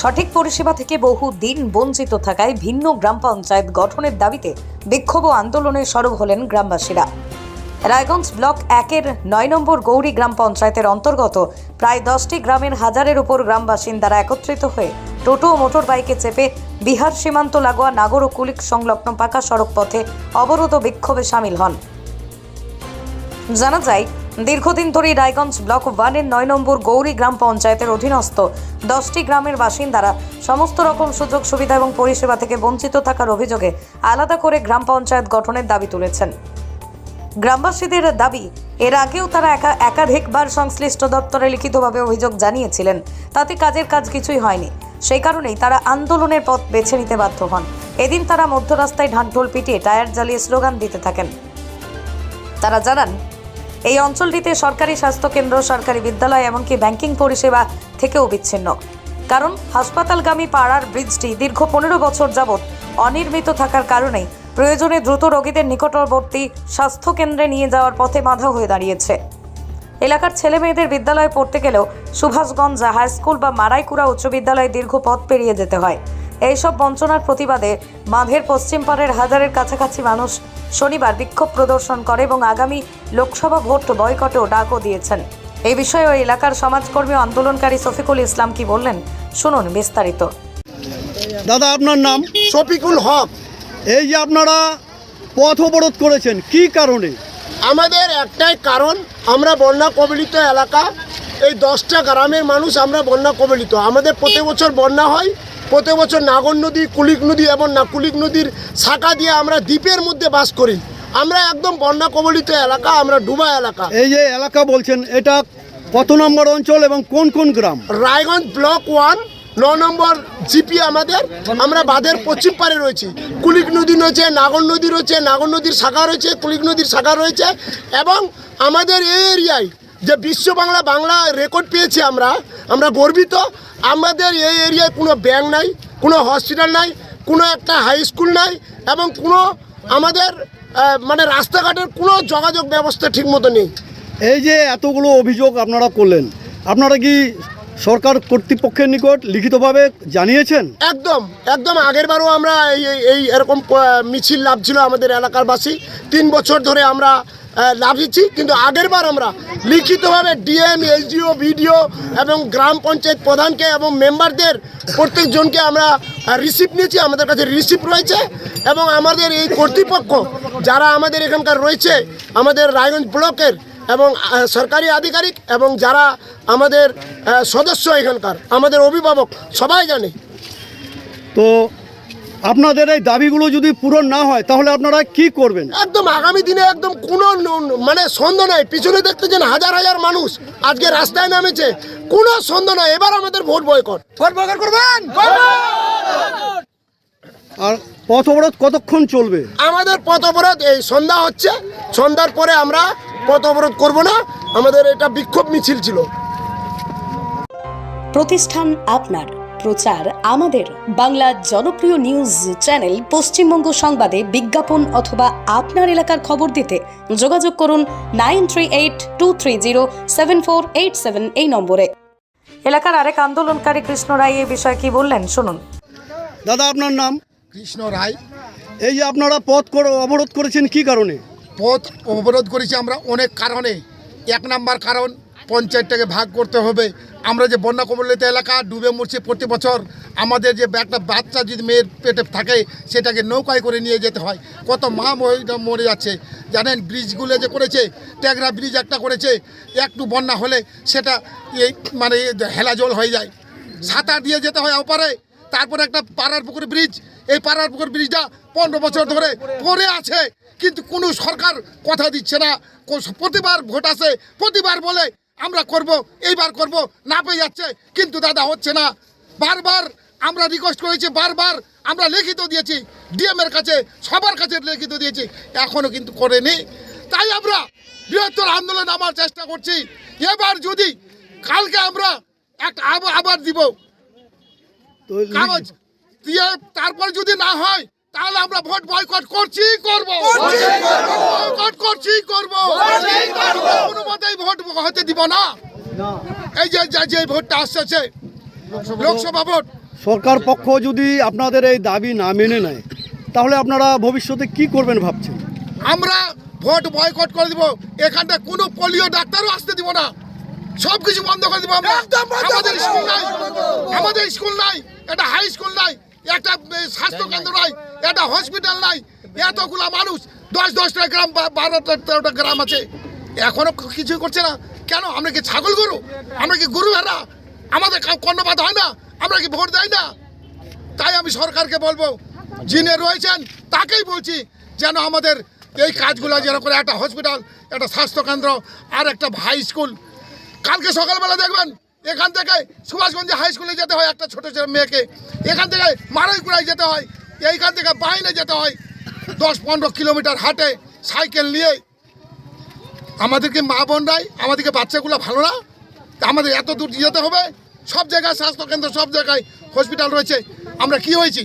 সঠিক পরিষেবা থেকে বহু দিন বঞ্চিত থাকায় ভিন্ন গ্রাম পঞ্চায়েত গঠনের দাবিতে বিক্ষোভ আন্দোলনে সরব হলেন গ্রামবাসীরা। রায়গঞ্জ ব্লক একের নয় নম্বর গৌরী গ্রাম পঞ্চায়েতের অন্তর্গত প্রায় দশটি গ্রামের হাজারের উপর গ্রাম বাসিন্দারা একত্রিত হয়ে টোটো ও মোটর বাইকে চেপে বিহার সীমান্ত লাগোয়া নাগর ও কুলিক সংলগ্ন পাকা সড়ক পথে অবরোধ বিক্ষোভে সামিল হন। জানা যায় দীর্ঘদিন ধরে রায়গঞ্জ ব্লক ওয়ানের নয় নম্বর গৌরী গ্রাম পঞ্চায়েতের অধীনস্থ। দশটি গ্রামের বাসিন্দারা সমস্ত রকম সুযোগ, সুবিধা এবং পরিষেবা থেকে বঞ্চিত থাকার অভিযোগে আলাদা করে গ্রাম পঞ্চায়েত গঠনের দাবি তুলেছেন। গ্রামবাসীদের দাবি, এর আগেও তারা একা, একাধিকবার সংশ্লিষ্ট দপ্তরে লিখিতভাবে অভিযোগ জানিয়েছিলেন। তাতে কাজের কাজ কিছুই হয়নি। সেই কারণেই তারা আন্দোলনের পথ বেছে নিতে বাধ্য হন। এদিন তারা মধ্য রাস্তায় ঢাকঢোল পিটিয়ে টায়ার জ্বালিয়ে স্লোগান দিতে থাকেন। তারা জানান এই অঞ্চলটিতে সরকারি স্বাস্থ্যকেন্দ্র, সরকারি বিদ্যালয়, এমনকি ব্যাংকিং পরিষেবা থেকেও বিচ্ছিন্ন। কারণ, হাসপাতালগামী পাড়ার ব্রিজটি দীর্ঘ পনেরো বছর যাবৎ অনির্মিত থাকার কারণেই প্রয়োজনে দ্রুত রোগীদের নিকটবর্তী স্বাস্থ্যকেন্দ্রে নিয়ে যাওয়ার পথে বাধা হয়ে দাঁড়িয়েছে। এলাকার ছেলে মেয়েদের বিদ্যালয়ে পড়তে গেলেও সুভাষগঞ্জ হাই স্কুল বা মারাইকুড়া উচ্চ বিদ্যালয়ে দীর্ঘ পথ পেরিয়ে যেতে হয়। এইসব বঞ্চনার প্রতিবাদে বাঁধের পশ্চিম পাড়ের হাজারের কাছাকাছি মানুষ শনিবার বিক্ষোভ প্রদর্শন করে এবং আগামী লোকসভা ভোট বয়কটেও ডাকও দিয়েছেন। এই বিষয়ে ওই এলাকার সমাজকর্মী আন্দোলনকারী শফিকুল ইসলাম কি বললেন শুনুন বিস্তারিত। দাদা আপনার নাম? শফিকুল হক। এই যে আপনারা পথ অবরোধ করেছেন কি কারণে? আমাদের একটাই কারণ আমরা বন্যা কবলিত এলাকা। এই দশটা গ্রামের মানুষ আমরা বন্যা কবলিত। আমাদের প্রতি বছর বন্যা হয়। প্রতি বছর নাগর নদী কুলিক নদী এবং না কুলিক নদীর শাখা দিয়ে আমরা দ্বীপের মধ্যে বাস করি। আমরা একদম বন্যা কবলিত এলাকা আমরা ডুবা এলাকা। এই যে এলাকা বলছেন এটা কত নম্বর অঞ্চল এবং কোন কোন গ্রাম? রায়গঞ্জ ব্লক ওয়ান ন নম্বর জিপি আমাদের। আমরা বাঁধের পশ্চিম পারে রয়েছি। কুলিক নদী রয়েছে নাগর নদী রয়েছে নাগর নদীর শাখা রয়েছে কুলিক নদীর শাখা রয়েছে এবং আমাদের এই এরিয়ায় যে বিশ্ব বাংলা বাংলা রেকর্ড পেয়েছি আমরা আমরা গর্বিত। আমাদের এই এরিয়ায় কোনো ব্যাংক নাই কোনো হসপিটাল নাই কোনো একটা হাই স্কুল নাই এবং কোনো আমাদের মানে রাস্তাঘাটের কোনো যোগাযোগ ব্যবস্থা ঠিকমতো নেই। এই যে এতগুলো অভিযোগ আপনারা করলেন আপনারা কি সরকার কর্তৃপক্ষের নিকট লিখিতভাবে জানিয়েছেন? একদম একদম আগের বারও আমরা এই এই- এই এরকম মিছিল লাভ ছিল আমাদের এলাকারবাসী। তিন বছর ধরে আমরা আহ, লাভিয়েছি কিন্তু আগের বার আমরা লিখিতভাবে ডিএম এসডিও বিডিও এবং গ্রাম পঞ্চায়েত প্রধানকে এবং মেম্বারদের প্রত্যেকজনকে আমরা রিসিপ্ট নিয়েছি আমাদের কাছে রিসিপ্ট রয়েছে এবং আমাদের এই কর্তৃপক্ষ যারা আমাদের এখানকার রয়েছে আমাদের রায়গঞ্জ ব্লকের এবং সরকারি আধিকারিক এবং যারা আমাদের সদস্য এখানকার আমাদের অভিভাবক সবাই জানে। তো আপনাদের এই দাবিগুলো যদি পূরণ না হয় তাহলে আপনারা কি করবেন? একদম আগামী দিনে একদম কোনো মানে সন্দেহ নাই। পিছনে দেখতেছেন হাজার হাজার মানুষ আজকে রাস্তায় নামেছে কোনো সন্দেহ নাই। এবার আমাদের ভোট বয়কট। ভোট বয়কট করবেন? আর পথ অবরোধ কতক্ষণ চলবে? আমাদের পথ অবরোধ এই সন্ধ্যা হচ্ছে। সন্ধ্যার পরে আমরা পথ অবরোধ করব না। আমাদের এটা বিক্ষোভ মিছিল ছিল। প্রতিষ্ঠান আপনার। প্রচার আমাদের। বাংলা জনপ্রিয় নিউজ চ্যানেল পশ্চিমবঙ্গ সংবাদে বিজ্ঞাপন অথবা আপনার এলাকার খবর দিতে যোগাযোগ করুন nine three eight two three zero seven four eight seven এই নম্বরে। এলাকার আরেক আন্দোলনকারী কৃষ্ণ রায় এই বিষয়ে কি বললেন? শুনুন। দাদা আপনার নাম? কৃষ্ণ রায়। এই যে আপনারা পথ কর- অবরোধ করেছেন কি কারণে? পথ অবরোধ করেছি আমরা অনেক কারণে। এক নাম্বার কারণ পঞ্চায়েতটাকে ভাগ করতে হবে। আমরা যে বন্যা কবলিত এলাকা ডুবে মরছি প্রতি বছর, আমাদের যে একটা বাচ্চা যদি মেয়ের পেটে থাকে, সেটাকে নৌকায় করে নিয়ে যেতে হয়। কত মা মরে যাচ্ছে। জানেন, ব্রিজগুলো যে করেছে ট্যাগরা ব্রিজ একটা করেছে, একটু বন্যা হলে সেটা এই মানে হেলা জল হয়ে যায়। সাঁতার দিয়ে যেতে হয় ওপারে, তারপরে একটা পাড়ার পুকুর ব্রিজ, এই পাড়ার পুকুর ব্রিজটা পনেরো বছর ধরে পড়ে আছে। কিন্তু কোনো সরকার কথা দিচ্ছে না। প্রতিবার ভোট আসে, প্রতিবার বলে আমরা করব এইবার করব না পেয়ে যাচ্ছে কিন্তু দাদা হচ্ছে না। বারবার আমরা রিকোয়েস্ট করেছি বারবার আমরা লিখিত দিয়েছি ডিএম এর কাছে সবার কাছে লিখিত দিয়েছি এখনও কিন্তু করেনি। তাই আমরা বৃহত্তর আন্দোলন আমার চেষ্টা করছি। এবার যদি কালকে আমরা একটা আবার আবার দিব। কাগজ দিয়ে তারপর যদি না হয় তাহলে আমরা ভোট বয়কট করছি করব। বয়কট করছি করব। কোনো মতেই ভোট হতে দিব না। এই যে যে- যে ভোটটা আসছে লোকসভা ভোট। সরকার পক্ষ যদি আপনাদের এই দাবি না মেনে নেয় তাহলে আপনারা ভবিষ্যতে কি করবেন ভাবছেন? আমরা ভোট বয়কট করে দিব। এখানটা কোনো পোলিও ডাক্তারও আসতে দিব না। সব কিছু বন্ধ করে দিব আমরা। আমাদের স্কুল নাই। আমাদের স্কুল নাই। একটা হাই স্কুল নাই। একটা এ, স্বাস্থ্য কেন্দ্র নাই একটা হসপিটাল নাই এতগুলা মানুষ দশ দশটা গ্রাম বারোটা তেরোটা গ্রাম আছে। এখনও কিছু করছে না। কেন? আমরা কি ছাগল গরু? আমরা কি গরু ভেড়া? আমাদের কর্ণপাত হয় না? আমরা কি ভোট দেয় না? তাই আমি সরকারকে বলব যিনি রয়েছেন তাকেই বলছি যেন আমাদের এই কাজগুলো যেন করে একটা হসপিটাল একটা স্বাস্থ্যকেন্দ্র আর একটা হাই স্কুল। কালকে সকালবেলা দেখবেন এখান থেকে সুভাষগঞ্জে হাই স্কুলে যেতে হয় একটা ছোট ছেলে মেয়েকে। এখান থেকে মারাইকুড়ায় যেতে হয় এইখান থেকে বাইরে যেতে হয়। দশ পনেরো কিলোমিটার হাটে সাইকেল নিয়ে। আমাদেরকে মা বোনরাই আমাদেরকে বাচ্চাগুলো ভালো না? তা আমাদের এত দূর যেতে হবে। সব জায়গায় স্বাস্থ্যকেন্দ্র সব জায়গায় হসপিটাল রয়েছে। আমরা কি হয়েছি?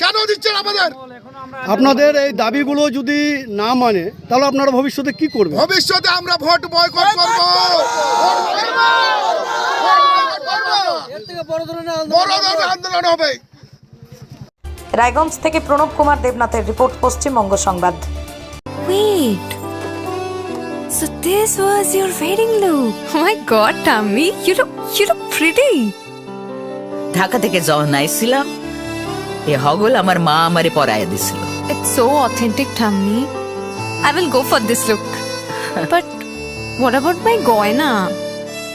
কেন দিচ্ছেন আমাদের? আপনাদের এই দাবিগুলো যদি না মানে তাহলে আপনারা ভবিষ্যতে কি করবেন? ভবিষ্যতে আমরা ভোট বয়কট করব। বড় ধরনের আন্দোলন হবে রায়গঞ্জ থেকে Pranab Kumar দেবনাথের report Paschimbanga Sangbad Wait. So this was your wedding look. Oh my god, Tammy, you look you look pretty. Dhaka থেকে যখন আইছিলাম এ হগল আমার মা আমারে পরাইয়া দিছিল It's so authentic, Tammy. I will go for this look. but what about my goina?